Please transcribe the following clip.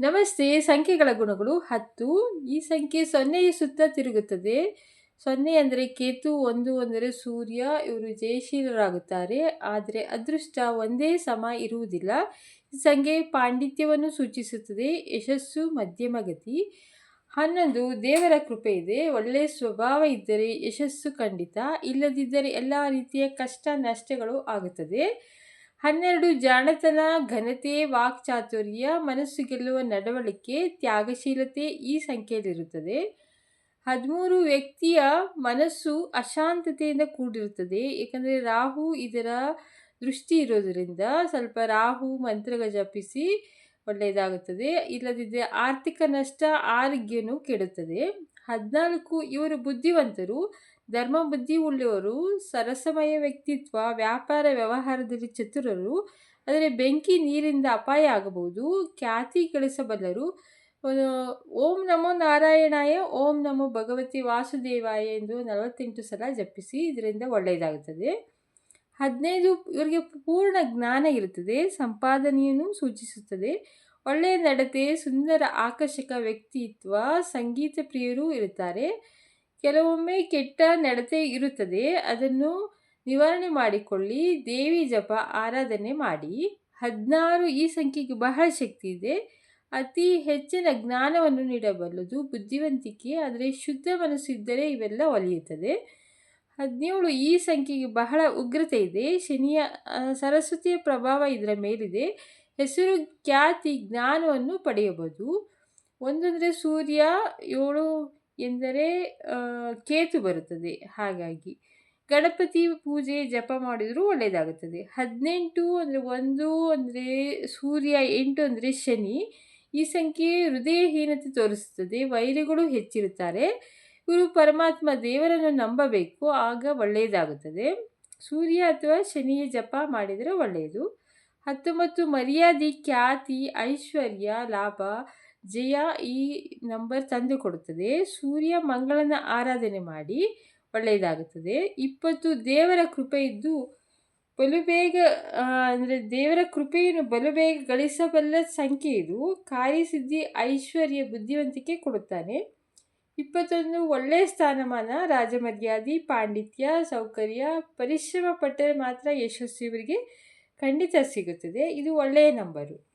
ನಮಸ್ತೆ, ಸಂಖ್ಯೆಗಳ ಗುಣಗಳು ಹತ್ತು. ಈ ಸಂಖ್ಯೆ ಸೊನ್ನೆಯ ಸುತ್ತ ತಿರುಗುತ್ತದೆ. ಸೊನ್ನೆ ಅಂದರೆ ಕೇತು, ಒಂದು ಅಂದರೆ ಸೂರ್ಯ. ಇವರು ಜಯಶೀಲರಾಗುತ್ತಾರೆ. ಆದರೆ ಅದೃಷ್ಟ ಒಂದೇ ಸಮ ಇರುವುದಿಲ್ಲ. ಈ ಸಂಖ್ಯೆ ಪಾಂಡಿತ್ಯವನ್ನು ಸೂಚಿಸುತ್ತದೆ. ಯಶಸ್ಸು ಮಧ್ಯಮಗತಿ. ಹನ್ನೊಂದು, ದೇವರ ಕೃಪೆ ಇದೆ. ಒಳ್ಳೆಯ ಸ್ವಭಾವ ಇದ್ದರೆ ಯಶಸ್ಸು ಖಂಡಿತ. ಇಲ್ಲದಿದ್ದರೆ ಎಲ್ಲ ರೀತಿಯ ಕಷ್ಟ ನಷ್ಟಗಳು ಆಗುತ್ತದೆ. ಹನ್ನೆರಡು ಜಾಣತನ ಘನತೆ ವಾಕ್ಚಾತುರ್ಯ ಮನಸ್ಸು ಗೆಲ್ಲುವ ನಡವಳಿಕೆ ತ್ಯಾಗಶೀಲತೆ ಈ ಸಂಖ್ಯೆಯಲ್ಲಿರುತ್ತದೆ. ಹದಿಮೂರು ವ್ಯಕ್ತಿಯ ಮನಸ್ಸು ಅಶಾಂತತೆಯಿಂದ ಕೂಡಿರುತ್ತದೆ. ಏಕೆಂದರೆ ರಾಹು ಇದರ ದೃಷ್ಟಿ ಇರೋದರಿಂದ ಸ್ವಲ್ಪ ರಾಹು ಮಂತ್ರಗ ಜಪಿಸಿ ಒಳ್ಳೆಯದಾಗುತ್ತದೆ. ಇಲ್ಲದಿದ್ದರೆ ಆರ್ಥಿಕ ನಷ್ಟ ಆರೋಗ್ಯನೂ ಕೆಡುತ್ತದೆ. ಹದಿನಾಲ್ಕು, ಇವರು ಬುದ್ಧಿವಂತರು. ಧರ್ಮ ಬುದ್ಧಿ ಉಳ್ಳವರು ಸರಸಮಯ ವ್ಯಕ್ತಿತ್ವ, ವ್ಯಾಪಾರ ವ್ಯವಹಾರದಲ್ಲಿ ಚತುರರು, ಆದರೆ ಬೆಂಕಿ ನೀರಿಂದ ಅಪಾಯ ಆಗಬಹುದು, ಖ್ಯಾತಿ ಗಳಿಸಬಲ್ಲರು. ಓಂ ನಮೋ ನಾರಾಯಣಾಯ, ಓಂ ನಮೋ ಭಗವತಿ ವಾಸುದೇವಾಯ ಎಂದು ನಲವತ್ತೆಂಟು ಸಲ ಜಪಿಸಿ ಇದರಿಂದ ಒಳ್ಳೆಯದಾಗುತ್ತದೆ. ಹದಿನೈದು, ಇವರಿಗೆ ಪೂರ್ಣ ಜ್ಞಾನ ಇರುತ್ತದೆ, ಸಂಪಾದನೆಯನ್ನು ಸೂಚಿಸುತ್ತದೆ. ಒಳ್ಳೆಯ ನಡತೆ, ಸುಂದರ ಆಕರ್ಷಕ ವ್ಯಕ್ತಿತ್ವ, ಸಂಗೀತ ಪ್ರಿಯರೂ ಇರುತ್ತಾರೆ. ಕೆಲವೊಮ್ಮೆ ಕೆಟ್ಟ ನಡತೆ ಇರುತ್ತದೆ. ಅದನ್ನು ನಿವಾರಣೆ ಮಾಡಿಕೊಳ್ಳಿ. ದೇವಿ ಜಪ, ಆರಾಧನೆ ಮಾಡಿ. ಹದಿನಾರು ಈ ಸಂಖ್ಯೆಗೆ ಬಹಳ ಶಕ್ತಿ ಇದೆ. ಅತಿ ಹೆಚ್ಚಿನ ಜ್ಞಾನವನ್ನು ನೀಡಬಲ್ಲದು. ಬುದ್ಧಿವಂತಿಕೆ, ಆದರೆ ಶುದ್ಧ ಮನಸ್ಸು ಇದ್ದರೆ ಇವೆಲ್ಲ ಒಲಿಯುತ್ತದೆ. ಹದಿನೇಳು ಈ ಸಂಖ್ಯೆಗೆ ಬಹಳ ಉಗ್ರತೆ ಇದೆ. ಶನಿಯ ಸರಸ್ವತಿಯ ಪ್ರಭಾವ ಇದರ ಮೇಲಿದೆ. ಹೆಸರು, ಖ್ಯಾತಿ, ಜ್ಞಾನವನ್ನು ಪಡೆಯಬಹುದು. ಒಂದಂದರೆ ಸೂರ್ಯ, ಏಳು ಎಂದರೆ ಕೇತು ಬರುತ್ತದೆ. ಹಾಗಾಗಿ ಗಣಪತಿ ಪೂಜೆ ಜಪ ಮಾಡಿದರೂ ಒಳ್ಳೆಯದಾಗುತ್ತದೆ. ಹದಿನೆಂಟು ಅಂದರೆ ಒಂದು ಅಂದರೆ ಸೂರ್ಯ, ಎಂಟು ಅಂದರೆ ಶನಿ. ಈ ಸಂಖ್ಯೆ ಹೃದಯಹೀನತೆ ತೋರಿಸುತ್ತದೆ. ವೈರಿಗಳು ಹೆಚ್ಚಿರುತ್ತಾರೆ. ಗುರು ಪರಮಾತ್ಮ ದೇವರನ್ನು ನಂಬಬೇಕು. ಆಗ ಒಳ್ಳೆಯದಾಗುತ್ತದೆ. ಸೂರ್ಯ ಅಥವಾ ಶನಿಯ ಜಪ ಮಾಡಿದರೆ ಒಳ್ಳೆಯದು. ಹತ್ತೊಂಬತ್ತು ಮರ್ಯಾದೆ, ಖ್ಯಾತಿ, ಐಶ್ವರ್ಯ, ಲಾಭ ಜಯ ಈ ನಂಬರ್ ತಂದು ಕೊಡುತ್ತದೆ. ಸೂರ್ಯ ಮಂಗಳನ ಆರಾಧನೆ ಮಾಡಿ ಒಳ್ಳೆಯದಾಗುತ್ತದೆ. ಇಪ್ಪತ್ತು, ದೇವರ ಕೃಪೆ ಇದ್ದು ಬಲು ಬೇಗ ಅಂದರೆ ದೇವರ ಕೃಪೆಯನ್ನು ಬಲು ಬೇಗ ಗಳಿಸಬಲ್ಲ ಸಂಖ್ಯೆ ಇದು. ಕಾರ್ಯಸಿದ್ಧಿ, ಐಶ್ವರ್ಯ, ಬುದ್ಧಿವಂತಿಕೆ ಕೊಡುತ್ತಾನೆ. ಇಪ್ಪತ್ತೊಂದು ಒಳ್ಳೆಯ ಸ್ಥಾನಮಾನ, ರಾಜಮರ್ಯಾದಿ, ಪಾಂಡಿತ್ಯ, ಸೌಕರ್ಯ, ಪರಿಶ್ರಮ ಪಟ್ಟರೆ ಮಾತ್ರ ಯಶಸ್ಸು ಇವರಿಗೆ ಖಂಡಿತ ಸಿಗುತ್ತದೆ. ಇದು ಒಳ್ಳೆಯ ನಂಬರು